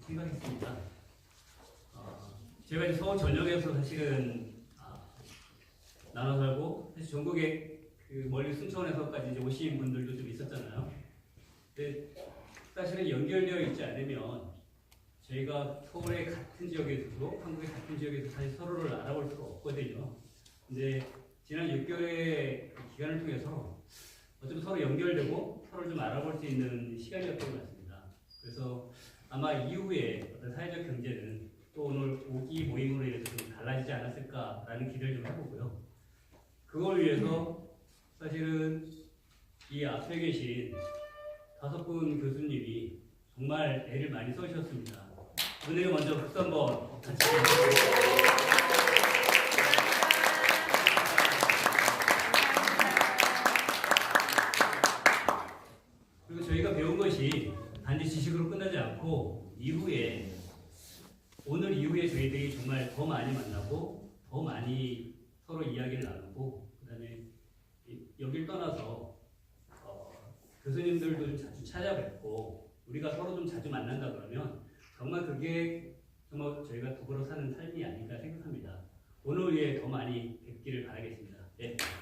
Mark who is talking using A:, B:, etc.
A: 생각했습니다. 어, 제가 이제 서울 전역에서 사실은 아, 나눠 살고 사실 전국에 그 멀리 순천에서까지 이제 오신 분들도 좀 있었잖아요. 근데 사실은 연결되어 있지 않으면 저희가 서울의 같은 지역에서도 한국의 같은 지역에서 사실 서로를 알아볼 수가 없거든요. 근데 지난 6개월의 기간을 통해서 어쩌면 서로 연결되고 서로를 좀 알아볼 수 있는 시간이었던 것 같습니다. 아마 이후에 어떤 사회적 경제는 또 오늘 오기 모임으로 인해서 좀 달라지지 않았을까라는 기대를 좀 해보고요. 그걸 위해서 사실은 이 앞에 계신 다섯 분 교수님이 정말 애를 많이 써주셨습니다. 오늘 먼저 박수 한번 같이. 그리고 저희가 배운 것이 단지 지식으로 끝나지 않고 이후에 오늘 이후에 저희들이 정말 더 많이 만나고 더 많이 서로 이야기를 나누고 그다음에 이- 여길 떠나서 어, 교수님들도 좀 자주 찾아뵙고 우리가 서로 좀 자주 만난다 그러면 정말 그게 정말 저희가 더불어 사는 삶이 아닌가 생각합니다. 오늘 위해 더 많이 뵙기를 바라겠습니다. 네, 고맙습니다.